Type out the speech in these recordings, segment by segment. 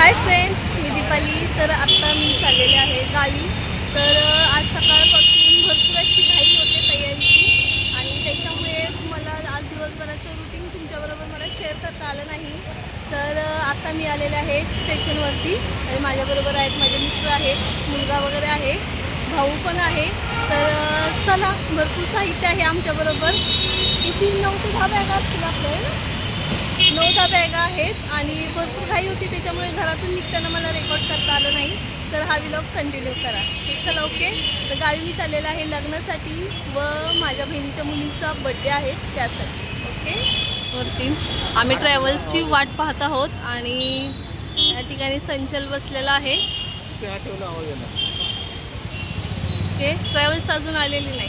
Hi friends मी दीपाली. तर आत्ता मी चाललेले आहे गावी. तर आज सकाळपासून भरपूर अशी घाई होते तयारीची आणि त्याच्यामुळे मला आज दिवसभराचं रुटीन तुमच्याबरोबर मला शेअर करता आलं नाही. तर आत्ता आता मी आलेले आहे स्टेशनवरती माझ्याबरोबर आहेत माझे मिस्टर आहेत मुलगा वगैरे आहे भाऊ पण आहे. तर चला भरपूर साहित्य आहे आमच्याबरोबर. इथे नऊ ते दहा बॅगा असतील आपल्या दहा बॅगा आहेत आणि भरपूर घाई होती त्याच्यामुळे घरातून निघताना मला रेकॉर्ड करता आलं नाही. तर हा विलॉग कंटिन्यू करा. चला ओके तर गावी मी चाललेला आहे लग्नासाठी व माझ्या बहिणीच्या मुलीचा बड्डे आहे त्यासाठी ओके वरती आम्ही ट्रॅव्हल्सची वाट पाहत आहोत आणि या ठिकाणी संचल बसलेला आहे. ओके ट्रॅव्हल्स अजून आलेली नाही.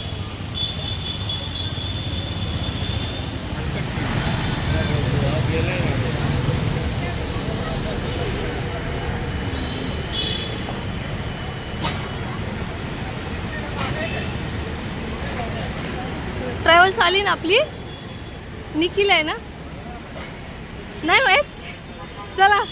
ट्रॅव्हल्स आली ना आपली? निखिल आहे ना? नाही माहीत? चला.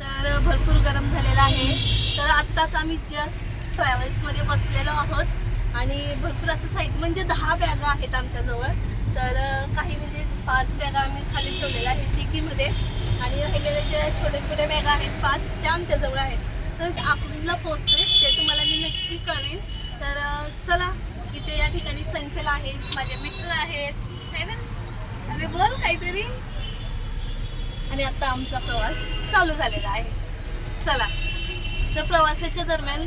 तर भरपूर गरम झालेला आहे. तर आत्ताच आम्ही जस्ट ट्रॅव्हल्समध्ये बसलेलो आहोत. आणि भरपूर असं साहित्य म्हणजे दहा बॅगा आहेत आमच्याजवळ. तर काही म्हणजे पाच बॅगा आम्ही खाली ठेवलेल्या आहेत डिकीमध्ये आणि राहिलेल्या ज्या छोट्या छोट्या बॅगा आहेत पाच त्या आमच्याजवळ आहेत. तर आपल्याला पोहोचतोय ते तुम्हाला मी नक्की कळेन तर चला इथे या ठिकाणी संचल आहे. माझे मिस्टर आहेत. है ना? अरे बोल काहीतरी. आणि आता आमचा प्रवास चालू झालेला आहे. चला. तर प्रवासाच्या दरम्यान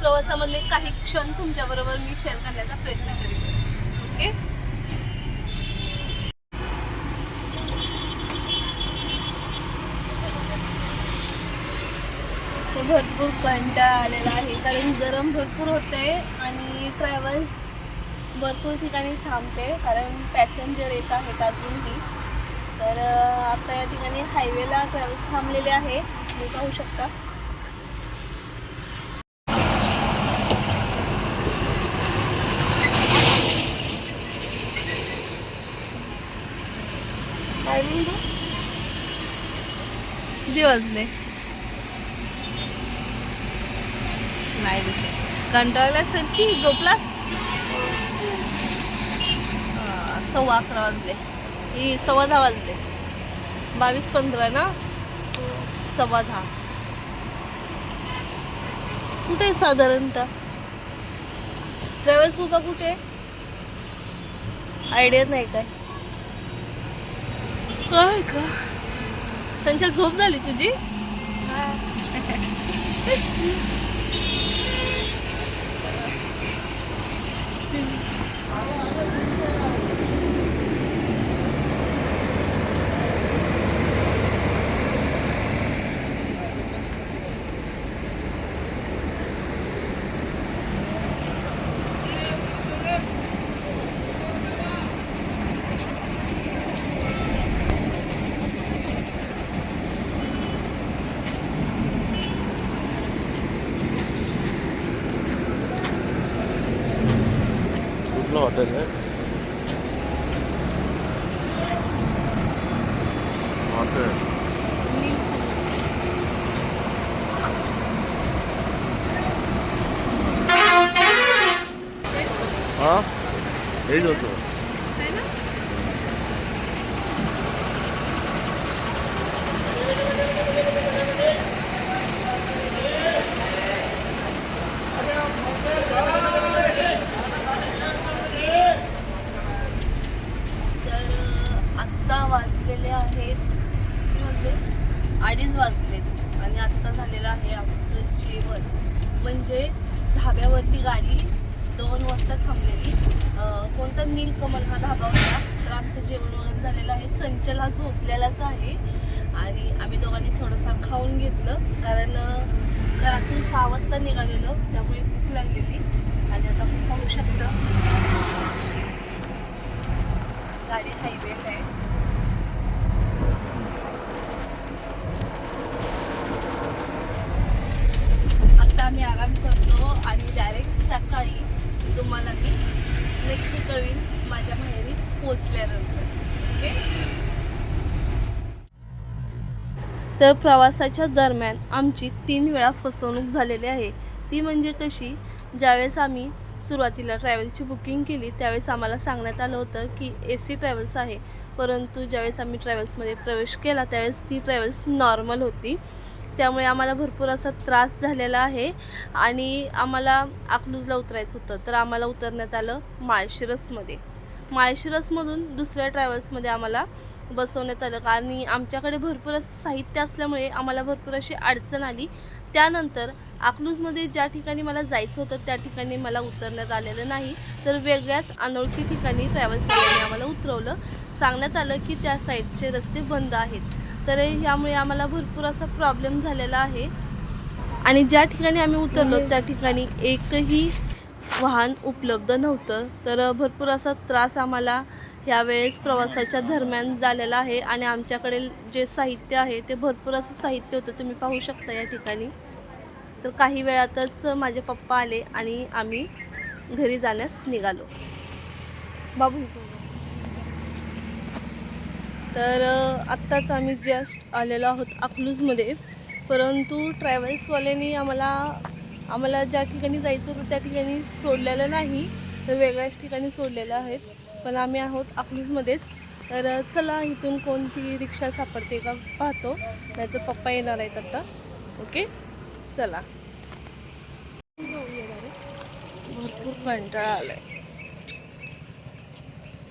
प्रवासामधले काही क्षण तुमच्याबरोबर मी शेअर करण्याचा प्रयत्न करेन. ओके भरपूर कंटाळा आलेला आहे कारण गरम भरपूर होते आणि ट्रॅव्हल्स भरपूर ठिकाणी थांबते कारण पॅसेंजर येत आहेत अजूनही. तर आता या ठिकाणी हायवेला ट्रॅव्हल्स थांबलेले आहे. तुम्ही पाहू शकता. Timing किती वाजले. नाही दिसले कंटाळला सच्ची झोपला? सव्वा अकरा वाजले. ही सव्वा दहा वाजले. बावीस पंधरा ना? सव्वा दहा. कुठे आहे साधारणतः? ट्रॅव्हल्स उभा कुठे? आहे? आयडिया नाही काय. काय का संचल झोप झाली तुझी? कुठलं हॉटेल आहे हॉटेल हा हेच होतो तर अ, आत्ता वाजलेले आहेत किती वाजले अडीच वाजलेत आणि आत्ता झालेलं आहे आमचं जेवण. म्हणजे धाब्यावरती गाडी दोन वाजता थांबलेली. कोणता नीलकमल हा धाबा होता. तर आमचं जेवण वगैरे झालेलं आहे. संचल हा झोपलेलाच आहे. आणि आम्ही दोघांनी थोडंफार खाऊन घेतलं. कारण घरातून सहा वाजता निघालेलो. त्यामुळे भूक लागलेली. आणि आता आपण पाहू शकता. गाडी हायवेला आहे आता आम्ही आराम करतो आणि डायरेक्ट सकाळी तुम्हाला मी नक्की कळवीन माझ्या माहेरी पोचल्यानंतर. ओके तर प्रवासाच्या दरम्यान आमची तीन वेळा फसवणूक झालेली आहे. ती म्हणजे कशी? ज्यावेळेस आम्ही सुरुवातीला ट्रॅव्हलची बुकिंग केली त्यावेळेस आम्हाला सांगण्यात आलं होतं की ए सी ट्रॅव्हल्स आहे. परंतु ज्यावेळेस आम्ही ट्रॅव्हल्समध्ये प्रवेश केला त्यावेळेस ती ट्रॅव्हल्स नॉर्मल होती. त्यामुळे आम्हाला भरपूर असा त्रास झालेला आहे. आणि आम्हाला अकलूजला उतरायचं होतं तर आम्हाला उतरण्यात आलं माळशिरसमध्ये. माळशिरसमधून दुसऱ्या ट्रॅव्हल्समध्ये आम्हाला बसवण्यात आलं. आणि आमच्याकडे भरपूर असं साहित्य असल्यामुळे आम्हाला भरपूर अशी अडचण आली. त्यानंतर अकलूजमध्ये ज्या ठिकाणी मला जायचं होतं त्या ठिकाणी मला उतरण्यात आलेलं नाही. तर वेगळ्याच अनोळखी ठिकाणी ट्रॅव्हल्सवाल्यांनी आम्हाला उतरवलं. सांगण्यात आलं की त्या साईडचे रस्ते बंद आहेत. तर ह्यामुळे आम्हाला भरपूर असा प्रॉब्लेम झालेला आहे. आणि ज्या ठिकाणी आम्ही उतरलो त्या ठिकाणी एकही वाहन उपलब्ध नव्हतं. तर भरपूर असा त्रास आम्हाला यावेळेस प्रवासाच्या दरम्यान झालेला आहे. आणि आमच्याकडे जे साहित्य आहे ते भरपूर असं साहित्य होतं. तुम्ही पाहू शकता या ठिकाणी. तर काही वेळातच माझे पप्पा आले आणि आम्ही घरी जाण्यास निघालो. बाबू. तर आत्ताच आम्ही जस्ट आलेलो आहोत अकलूजमध्ये. परंतु ट्रॅव्हल्सवाल्यांनी आम्हाला आम्हाला ज्या ठिकाणी जायचं होतं त्या ठिकाणी सोडलेलं नाही. तर वेगळ्याच ठिकाणी सोडलेलं आहेत पण आम्ही आहोत अकलूजमध्येच. तर चला इथून कोणती रिक्षा सापडते का पाहतो. नाहीतर पप्पा येणार आहेत आता. ओके? चला. भरपूर कंटाळा आहे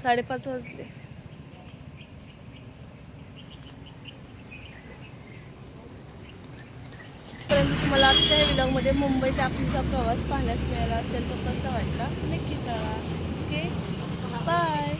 साडेपाच वाजले. परंतु तुम्हाला आमच्या या विलॉगमध्ये मुंबईचा आपलीचा प्रवास पाहण्यास मिळाला असेल तो कसा वाटला? नक्की कळवा. Okay bye